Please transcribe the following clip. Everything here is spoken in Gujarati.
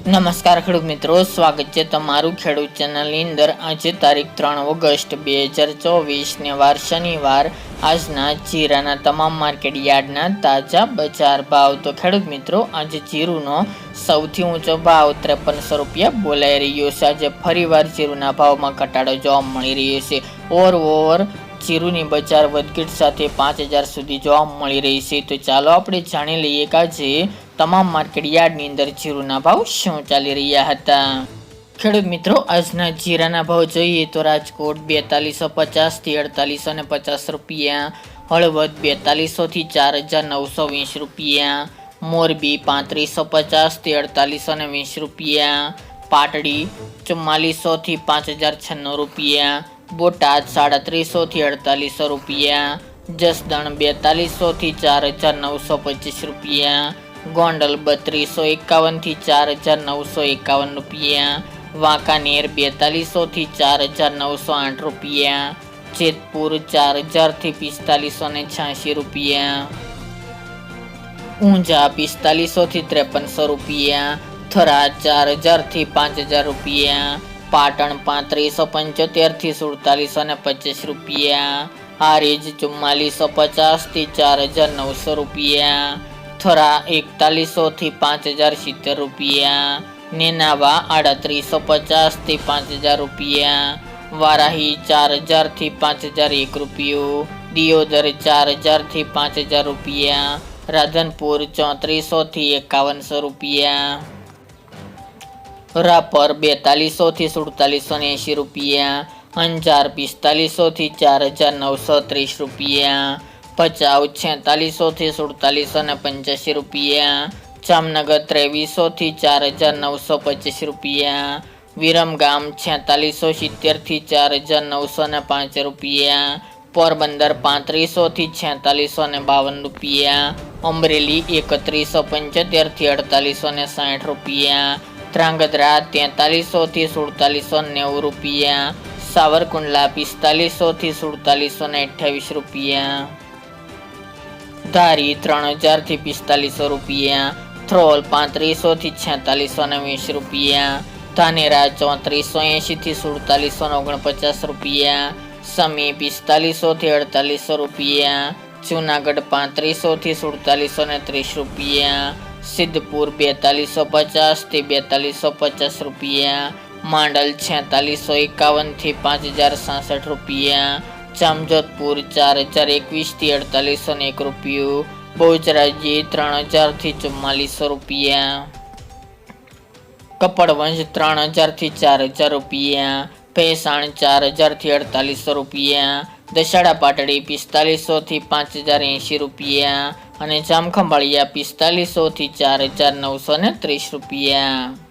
નમસ્કાર ખેડૂત મિત્રો, સ્વાગત છે તમારું ખેડૂત ચેનલની અંદર. આજે તારીખ ત્રણ ઓગસ્ટ બે હજાર ચોવીસને વાર શનિવાર. આજના જીરાના તમામ માર્કેટ યાર્ડના તાજા બજાર ભાવ. તો ખેડૂત મિત્રો, આજે જીરુનો સૌથી ઊંચો ભાવ ત્રેપનસો રૂપિયા બોલાઈ રહ્યો છે. આજે ફરીવાર જીરુના ભાવમાં ઘટાડો જોવા મળી રહ્યો છે. ઓવર ઓવર જીરુની બજાર વધઘટ સાથે પાંચ હજાર સુધી જોવા મળી રહી છે. તો ચાલો આપણે જાણી લઈએ કે આજે તમામ માર્કેટ યાર્ડની અંદર જીરુના ભાવ શું ચાલી રહ્યા હતા? ખેડૂત મિત્રો, આજના જીરાના ભાવ જોઈએ તો રાજકોટ બેતાલીસો પચાસથી અડતાલીસો ને પચાસ રૂપિયા, હળવદ બેતાલીસોથી ચાર હજાર નવસો વીસ રૂપિયા, મોરબી પાંત્રીસો પચાસથી અડતાલીસો ને વીસ રૂપિયા, પાટડી ચુમ્માલીસોથી પાંચ હજાર છન્નું રૂપિયા, બોટાદ સાડત્રીસોથી અડતાલીસો રૂપિયા, જસદણ બેતાલીસોથી ચાર હજાર નવસો પચીસ રૂપિયા ગોંડલ બત્રીસો એકાવનથી ચાર હજાર નવસો એકાવન રૂપિયા. વાંકાનેર બેતાલીસોથી ચાર હજાર નવસો આઠ રૂપિયા. જેતપુર ચાર હજારથી પિસ્તાલીસો ને છ્યાસી રૂપિયા. ઊંઝા પિસ્તાલીસોથી ત્રેપનસો રૂપિયા. થરા ચાર હજારથી પાંચ હજાર રૂપિયા. પાટણ પાંત્રીસો પંચોતેરથી સુડતાલીસો ને પચીસ રૂપિયા. હારીજ ચુમ્માલીસો પચાસથી ચાર હજાર નવસો રૂપિયા. થરા એકતાલીસોથી પાંચ હજાર સિત્તેર રૂપિયા. નેનાવા આડત્રીસો પચાસથી પાંચ હજાર રૂપિયા. વારાહી ચાર હજારથી પાંચ હજાર એક રૂપિયો. દિયોદર ચાર હજારથી પાંચ હજાર રૂપિયા. રાધનપુર ચોત્રીસોથી એકાવનસો રૂપિયા. રાપર બેતાલીસોથી સુડતાલીસો એંશી રૂપિયા. અંજાર પિસ્તાલીસોથી ચાર હજાર નવસો ત્રીસ રૂપિયા. ભચાઉ છેતાલીસોથી સુડતાલીસો ને પંચ્યાસી રૂપિયા. જામનગર ત્રેવીસોથી ચાર હજાર નવસો પચીસ રૂપિયા. વિરમગામ છેતાલીસો સિત્તેરથી ચાર હજાર નવસો ને પાંચ રૂપિયા. પોરબંદર પાંત્રીસોથી છેતાલીસો ને બાવન રૂપિયા. અમરેલી એકત્રીસો પંચોતેરથી અડતાલીસો ને સાઠ રૂપિયા. ધ્રાંગધ્રા તેતાલીસોથી સુડતાલીસો નેવું રૂપિયા. સાવરકુંડલા પિસ્તાલીસોથી સુડતાલીસો ને અઠ્યાવીસ રૂપિયા. ધારી ત્રણ હજારથી પિસ્તાલીસો રૂપિયા, થ્રોલ પાંત્રીસોથી છેતાલીસો ને વીસ રૂપિયા, ધાનેરા ચોત્રીસો એંશીથી સુડતાલીસો ઓગણપચાસ રૂપિયા, સમી પિસ્તાલીસોથી અડતાલીસો રૂપિયા, જુનાગઢ પાંત્રીસોથી સુડતાલીસો ને ત્રીસ રૂપિયા, સિદ્ધપુર બેતાલીસો પચાસથી બેતાલીસો પચાસ રૂપિયા, માંડલ છેતાલીસો એકાવનથી પાંચ હજાર સાસઠ રૂપિયા જામજોધપુર ચાર હજાર એકવીસથી અડતાલીસો ને એક રૂપિયો. બહુચરાજી ત્રણ હજારથી ચુમ્માલીસો રૂપિયા. કપડવંશ ત્રણ હજારથી ચાર હજાર રૂપિયા. ભેસાણ ચાર હજારથી અડતાલીસો રૂપિયા. દશાડા પાટડી પિસ્તાલીસોથી પાંચ હજાર એંશી રૂપિયા. અને જામખંભાળિયા પિસ્તાલીસોથી ચાર હજાર નવસો ને ત્રીસ રૂપિયા.